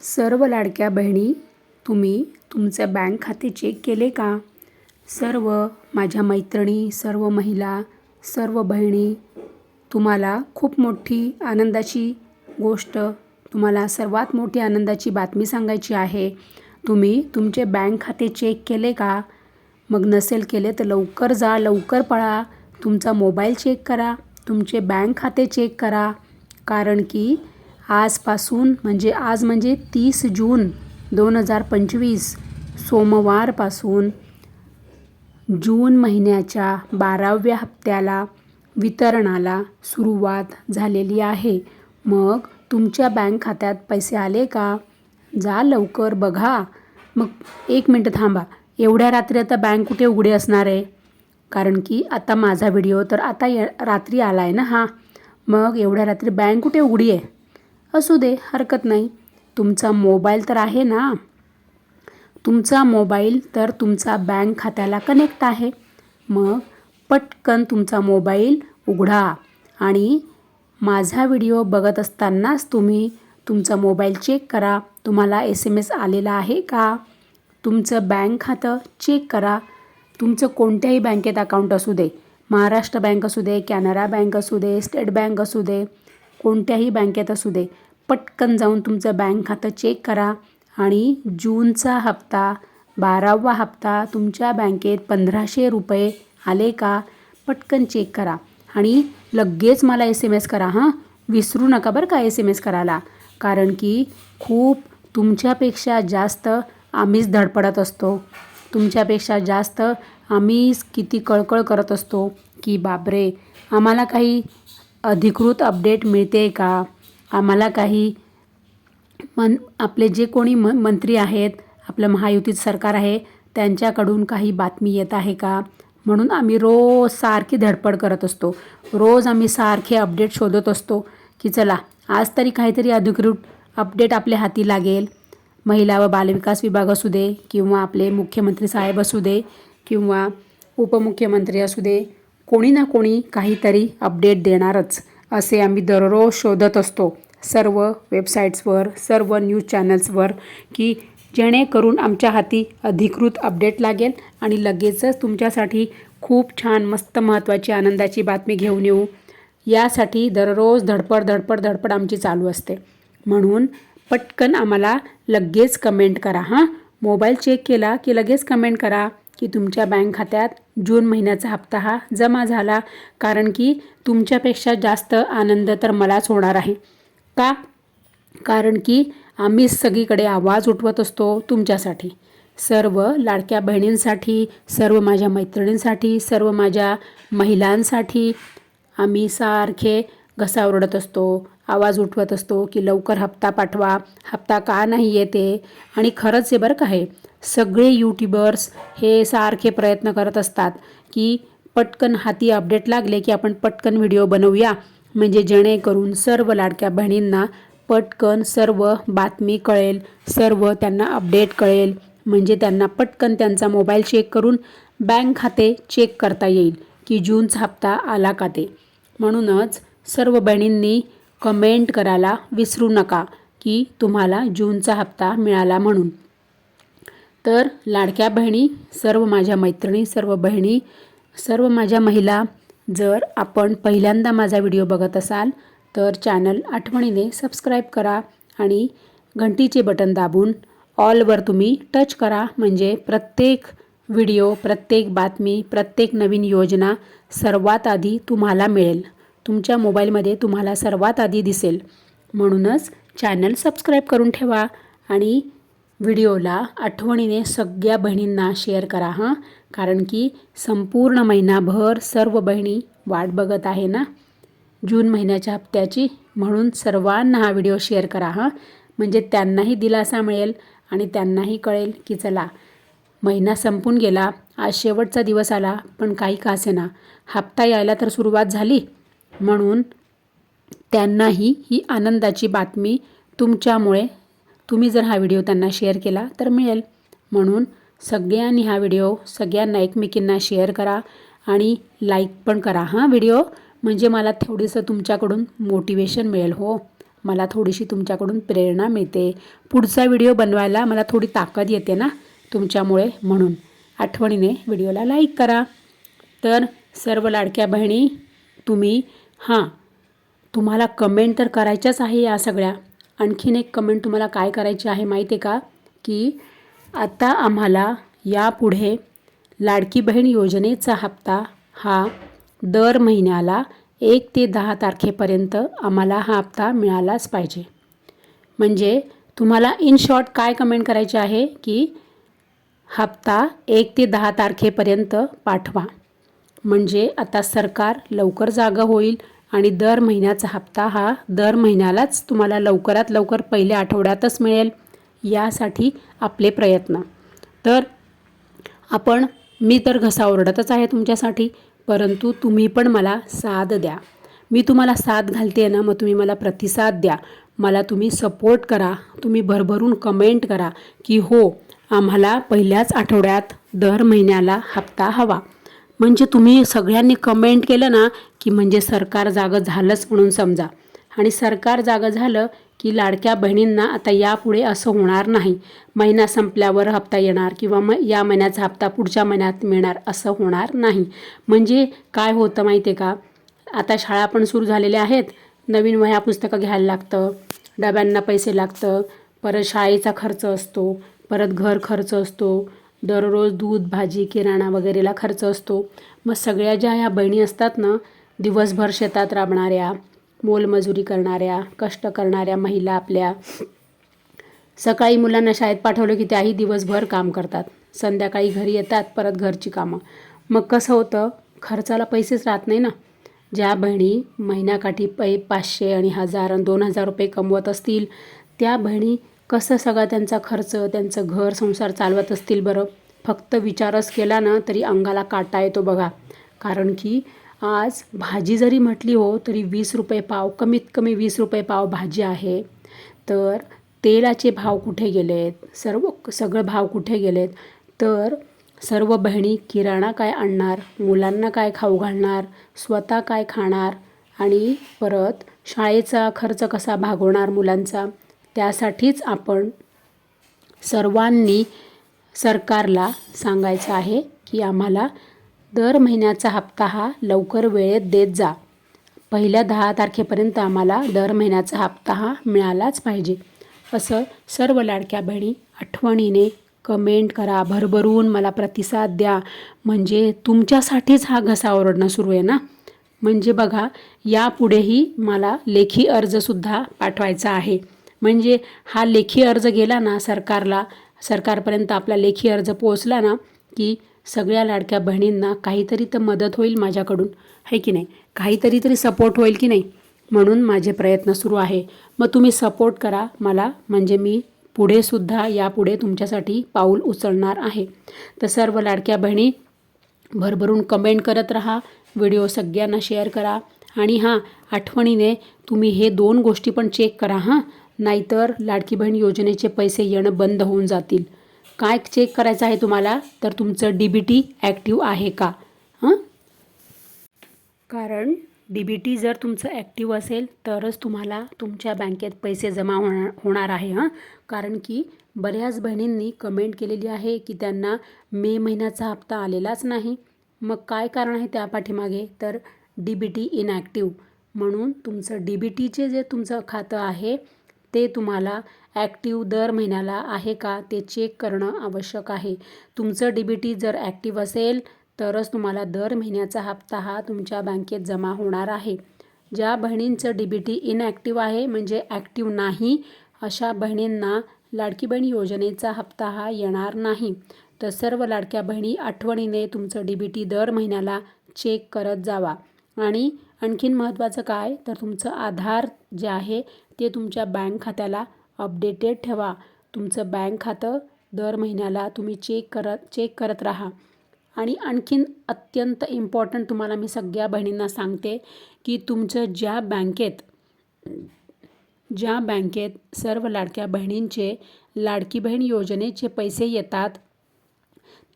सर्व लाडक्या बहिणी तुम्ही तुमचे बँक खाते चेक केले का? सर्व माझ्या मैत्रिणी सर्व महिला सर्व बहिणी तुम्हाला खूप मोठी आनंदाची गोष्ट तुम्हाला सर्वात मोठी आनंदाची बातमी सांगायची आहे. तुम्ही तुमचे बँक खाते चेक केले का? मग नसेल केले तर लवकर जा लवकर पळा. तुमचा मोबाईल चेक करा तुमचे बँक खाते चेक करा. कारण की आजपासून म्हणजे आज म्हणजे तीस जून दोन हजार पंचवीस सोमवारपासून जून महिन्याच्या बाराव्या हप्त्याला वितरणाला सुरुवात झालेली आहे. मग तुमच्या बँक खात्यात पैसे आले का? जा लवकर बघा. मग एक मिनटं थांबा. एवढ्या रात्री आता बँक कुठे उघडी असणार आहे? कारण की आता माझा व्हिडिओ तर आता ये रात्री आला आहे ना हा. मग एवढ्या रात्री बँक कुठे उघडी आहे? असू दे हरकत नाही. तुमचा मोबाईल तर आहे ना? तुमचा मोबाईल तर तुमचा बँक खात्याला कनेक्ट आहे. मग पटकन तुमचा मोबाईल उघडा आणि माझा व्हिडिओ बघत असतानाच तुम्ही तुमचा मोबाईल चेक करा. तुम्हाला एस एम एस आलेला आहे का? तुमचं बँक खातं चेक करा. तुमचं कोणत्याही बँकेत अकाउंट असू दे महाराष्ट्र बँक असू दे कॅनरा बँक असू दे स्टेट बँक असू दे कोणत्याही बँकेत असू दे पटकन जाऊन तुमचं बँक खातं चेक करा आणि जूनचा हप्ता बारावा हप्ता तुमच्या बँकेत पंधराशे रुपये आले का पटकन चेक करा. आणि लगेच मला एस एम एस करा हां? विसरू नका बरं का एस एम एस करायला. कारण की खूप तुमच्यापेक्षा जास्त आम्हीच धडपडत असतो. तुमच्यापेक्षा जास्त आम्हीच किती कळकळ करत असतो की बापरे आम्हाला काही अधिकृत अपडेट मिळते का? आम्हाला काही मन आपले जे कोणी म मंत्री आहेत आपलं महायुतीत सरकार आहे त्यांच्याकडून काही बातमी येत आहे का? म्हणून आम्ही रोज सारखी धडपड करत असतो. रोज आम्ही सारखे अपडेट शोधत असतो की चला आज तरी काहीतरी अधिकृत अपडेट आपल्या हाती लागेल. महिला व बालविकास विभाग असू दे किंवा आपले मुख्यमंत्री साहेब असू दे किंवा उपमुख्यमंत्री असू दे कोणी ना कोणी काहीतरी अपडेट देणारच. असे आम्ही दररोज शोधत असतो. सर्व वेबसाईट्सवर सर्व न्यूज चॅनल्सवर की जेणेकरून आमच्या हाती अधिकृत अपडेट लागेल आणि लगेचच तुमच्यासाठी खूप छान मस्त महत्त्वाची आनंदाची बातमी घेऊन येऊ. यासाठी दररोज धडपड धडपड धडपड आमची चालू असते. म्हणून पटकन आम्हाला लगेच कमेंट करा हां? मोबाईल चेक केला की लगेच कमेंट करा. की तुमच्या बँक खात्यात जून महिन्याचा हप्ता हा जमा झाला कारण की तुमच्यापेक्षा जास्त आनंद तर मलाच होणार आहे. का? कारण की आम्हीच सगळीकडे आवाज उठवत असतो तुमच्यासाठी. सर्व लाडक्या बहिणींसाठी सर्व माझ्या मैत्रिणींसाठी सर्व माझ्या महिलांसाठी आम्ही सारखे घसा ओरडत असतो आवाज उठवत असतो की लवकर हप्ता पाठवा हप्ता का नाही येते? आणि खरंच हे बरं का आहे? सगळे यूट्यूबर्स हे सारखे प्रयत्न करत असतात की पटकन हाती अपडेट लागले की आपण पटकन व्हिडिओ बनवूया. म्हणजे जेणेकरून सर्व लाडक्या बहिणींना पटकन सर्व बातमी कळेल सर्व त्यांना अपडेट कळेल. म्हणजे त्यांना पटकन त्यांचा मोबाईल चेक करून बँक खाते चेक करता येईल की जूनचा हप्ता आला का ते. म्हणूनच सर्व बहिणींनी कमेंट करायला विसरू नका की तुम्हाला जूनचा हप्ता मिळाला म्हणून. तर लाडक्या बहिणी सर्व माझ्या मैत्रिणी सर्व बहिणी सर्व माझ्या महिला जर आपण पहिल्यांदा माझा व्हिडिओ बघत असाल तर चॅनल आठवणीने सबस्क्राईब करा आणि घंटीचे बटन दाबून ऑलवर तुम्ही टच करा. म्हणजे प्रत्येक व्हिडिओ प्रत्येक बातमी प्रत्येक नवीन योजना सर्वात आधी तुम्हाला मिळेल. तुमच्या मोबाईलमध्ये तुम्हाला सर्वात आधी दिसेल. म्हणूनच चॅनल सबस्क्राईब करून ठेवा आणि व्हिडिओला आठवणीने सगळ्या बहिणींना शेअर करा हां? कारण की संपूर्ण महिनाभर सर्व बहिणी वाट बघत आहे ना? जून महिन्याच्या हप्त्याची म्हणून सर्वांना हा व्हिडिओ शेअर करा हां? म्हणजे त्यांनाही दिलासा मिळेल आणि त्यांनाही कळेल की चला महिना संपून गेला आज शेवटचा दिवस आला पण काही का असेना हप्ता यायला तर सुरुवात झाली. म्हणून त्यांनाही ही आनंदाची बातमी तुमच्यामुळे तुम्ही जर हा व्हिडिओ त्यांना शेअर केला तर मिळेल. म्हणून सगळ्यांनी हा व्हिडिओ सगळ्यांना एकमेकींना शेअर करा आणि लाईक पण करा हा व्हिडिओ? म्हणजे मला थोडंसं तुमच्याकडून मोटिवेशन मिळेल हो. मला थोडीशी तुमच्याकडून प्रेरणा मिळते. पुढचा व्हिडिओ बनवायला मला थोडी ताकद येते ना तुमच्यामुळे. म्हणून आठवणीने व्हिडिओला लाईक करा. तर सर्व लाडक्या बहिणी तुम्ही हां तुम्हाला कमेंट तर करायच्याच आहे या सगळ्या. आणखीन एक कमेंट तुम्हाला काय करायची आहे माहिती आहे का? की आता आम्हाला यापुढे लाडकी बहीण योजनेचा हप्ता हा दर महिन्याला एक ते दहा तारखेपर्यंत आम्हाला हा हप्ता मिळालाच पाहिजे. म्हणजे तुम्हाला इन शॉर्ट काय कमेंट करायचे आहे? की हप्ता एक ते दहा तारखेपर्यंत पाठवा. म्हणजे आता सरकार लवकर जागं होईल आणि दर महिन्याचा हप्ता हा दर महिन्यालाच तुम्हाला लवकरात लवकर पहिल्या आठवड्यातच मिळेल. यासाठी आपले प्रयत्न. तर आपण मी तर घसा ओरडतच आहे तुमच्यासाठी परंतु तुम्ही पण मला साथ द्या. मी तुम्हाला साथ घालते ना मग तुम्ही मला प्रतिसाद द्या. मला तुम्ही सपोर्ट करा. तुम्ही भरभरून कमेंट करा की हो आम्हाला पहिल्याच आठवड्यात दर महिन्याला हप्ता हवा. म्हणजे तुम्ही सगळ्यांनी कमेंट केलं ना की म्हणजे सरकार जागं झालंच म्हणून समजा. आणि सरकार जागं झालं की लाडक्या बहिणींना आता यापुढे असं होणार नाही. महिना संपल्यावर हप्ता येणार किंवा मग या महिन्याचा हप्ता पुढच्या महिन्यात मिळणार असं होणार नाही. म्हणजे काय होतं माहिती आहे का? आता शाळा पण सुरू झालेल्या आहेत. नवीन वह्या पुस्तकं घ्यायला लागतं. डब्यांना पैसे लागतं. परत शाळेचा खर्च असतो. परत घर खर्च असतो. दररोज दूध भाजी किराणा वगैरेला खर्च असतो. मग सगळ्या ज्या या बहिणी असतात ना दिवसभर शेतात राबणाऱ्या मोलमजुरी करणाऱ्या कष्ट करणाऱ्या महिला आपल्या सकाळी मुलांना शाळेत पाठवलं की त्याही दिवसभर काम करतात. संध्याकाळी घरी येतात परत घरची कामं. मग कसं होतं खर्चाला पैसेच राहत नाही ना. ज्या बहिणी महिन्याकाठी पै पाचशे आणि हजार आणि दोन हजार रुपये कमवत असतील त्या बहिणी कसं सगळा त्यांचा खर्च त्यांचं घर संसार चालवत असतील बरं? फक्त विचारच केला ना तरी अंगाला काटा येतो बघा. कारण की आज भाजी जरी म्हटली हो तरी वीस रुपये पाव कमीत कमी वीस रुपये पाव भाजी आहे. तर तेलाचे भाव कुठे गेलेत? सर्व सगळं भाव कुठे गेलेत? तर सर्व बहिणी किराणा काय आणणार? मुलांना काय खाऊ घालणार? स्वतः काय खाणार? आणि परत शाळेचा खर्च कसा भागवणार मुलांचा? त्यासाठीच आपण सर्वांनी सरकारला सांगायचं आहे की आम्हाला दर महिन्याचा हप्ता हा लवकर वेळेत देत जा. पहिल्या दहा तारखेपर्यंत आम्हाला दर महिन्याचा हप्ता हा मिळालाच पाहिजे. असं सर्व लाडक्या बहिणी आठवणीने कमेंट करा भरभरून मला प्रतिसाद द्या. म्हणजे तुमच्यासाठीच हा घसा ओरडणं सुरू आहे ना? म्हणजे बघा यापुढेही मला लेखी अर्जसुद्धा पाठवायचा आहे. म्हणजे हा लेखी अर्ज गेला ना सरकारला सरकारपर्यंत आपला लेखी अर्ज पोहोचला ना की सगळ्या लाडक्या बहिणींना काहीतरी तर मदत होईल माझ्याकडून आहे की नाही? काहीतरी तरी सपोर्ट होईल की नाही? म्हणून माझे प्रयत्न सुरू आहे. मग तुम्ही सपोर्ट करा मला म्हणजे मी पुढेसुद्धा यापुढे तुमच्यासाठी पाऊल उचलणार आहे. तर सर्व लाडक्या बहिणी भरभरून कमेंट करत राहा व्हिडिओ सगळ्यांना शेअर करा. आणि हां आठवणीने तुम्ही हे दोन गोष्टी पण चेक करा हां? नाहीतर लाडकी बहीण योजनेचे पैसे येणं बंद होऊन जातील. काय चेक करायचं आहे तुम्हाला? तर तुमचं डी बी टी ॲक्टिव्ह आहे का? हां? कारण डी बी टी जर तुमचं ॲक्टिव्ह असेल तरच तुम्हाला तुमच्या बँकेत पैसे जमा होणार होणार आहे हां? कारण की बऱ्याच बहिणींनी कमेंट केलेली आहे की त्यांना मे महिन्याचा हप्ता आलेलाच नाही. मग काय कारण आहे त्या पाठीमागे? तर डी बी टी इनॲक्टिव्ह म्हणून तुमचं डी बी टीचे जे तुमचं खातं आहे ते तुम्हाला ॲक्टिव्ह दर महिन्याला आहे का ते चेक करणं आवश्यक आहे. तुमचं डी बी टी जर ॲक्टिव्ह असेल तरच तुम्हाला दर महिन्याचा हप्ता हा तुमच्या बँकेत जमा होणार आहे. ज्या बहिणींचं डी बी टी इनॲक्टिव्ह आहे म्हणजे ॲक्टिव्ह नाही अशा बहिणींना लाडकी बहीण योजनेचा हप्ता हा येणार नाही. तर सर्व लाडक्या बहिणी आठवणीने तुमचं डी बी टी दर महिन्याला चेक करत जावा. आणि आणखीन महत्त्वाचं काय तर तुमचं आधार जे आहे ते तुमच्या बँक खात्याला अपडेटेड ठेवा. तुमचं बँक खातं दर महिन्याला तुम्ही चेक करत चेक करत राहा. आणि आणखीन अत्यंत इम्पॉर्टंट तुम्हाला मी सगळ्या बहिणींना सांगते की तुमचं ज्या बँकेत ज्या बँकेत सर्व लाडक्या बहिणींचे लाडकी बहीण योजनेचे पैसे येतात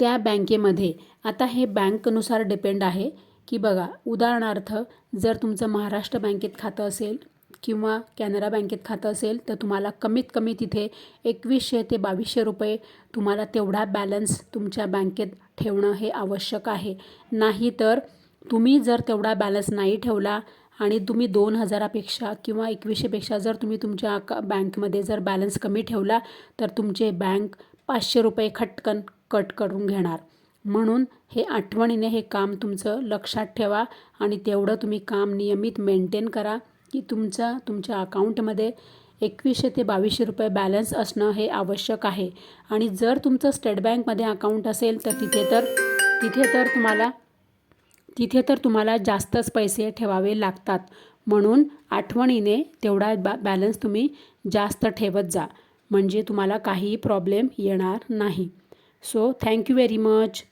त्या बँकेमध्ये. आता हे बँकनुसार डिपेंड आहे की बघा उदाहरणार्थ जर तुमचं महाराष्ट्र बँकेत खातं असेल किंवा कॅनरा बँकेत खातं असेल तर तुम्हाला कमीत कमी तिथे एकवीसशे ते बावीसशे रुपये तुम्हाला तेवढा बॅलन्स तुमच्या बँकेत ठेवणं हे आवश्यक आहे. नाही तर तुम्ही जर तेवढा बॅलन्स नाही ठेवला आणि तुम्ही दोन हजारापेक्षा किंवा एकवीसशेपेक्षा जर तुम्ही तुमच्या अका बँकमध्ये जर बॅलन्स कमी ठेवला तर तुमचे बँक पाचशे रुपये खटकन कट करून घेणार. म्हणून हे आठवणीने हे काम तुमचं लक्षात ठेवा आणि तेवढं तुम्ही काम नियमित मेंटेन करा. की तुमचा तुमच्या अकाउंटमध्ये एकवीसशे ते बावीसशे रुपये बॅलन्स असणं हे आवश्यक आहे. आणि जर तुमचं स्टेट बँकमध्ये अकाउंट असेल तर तिथे तर तिथे तर तुम्हाला तिथे तर तुम्हाला जास्तच पैसे ठेवावे लागतात. म्हणून आठवणीने तेवढा बॅ बॅलन्स तुम्ही जास्त ठेवत जा. म्हणजे तुम्हाला काहीही प्रॉब्लेम येणार नाही. So thank you very much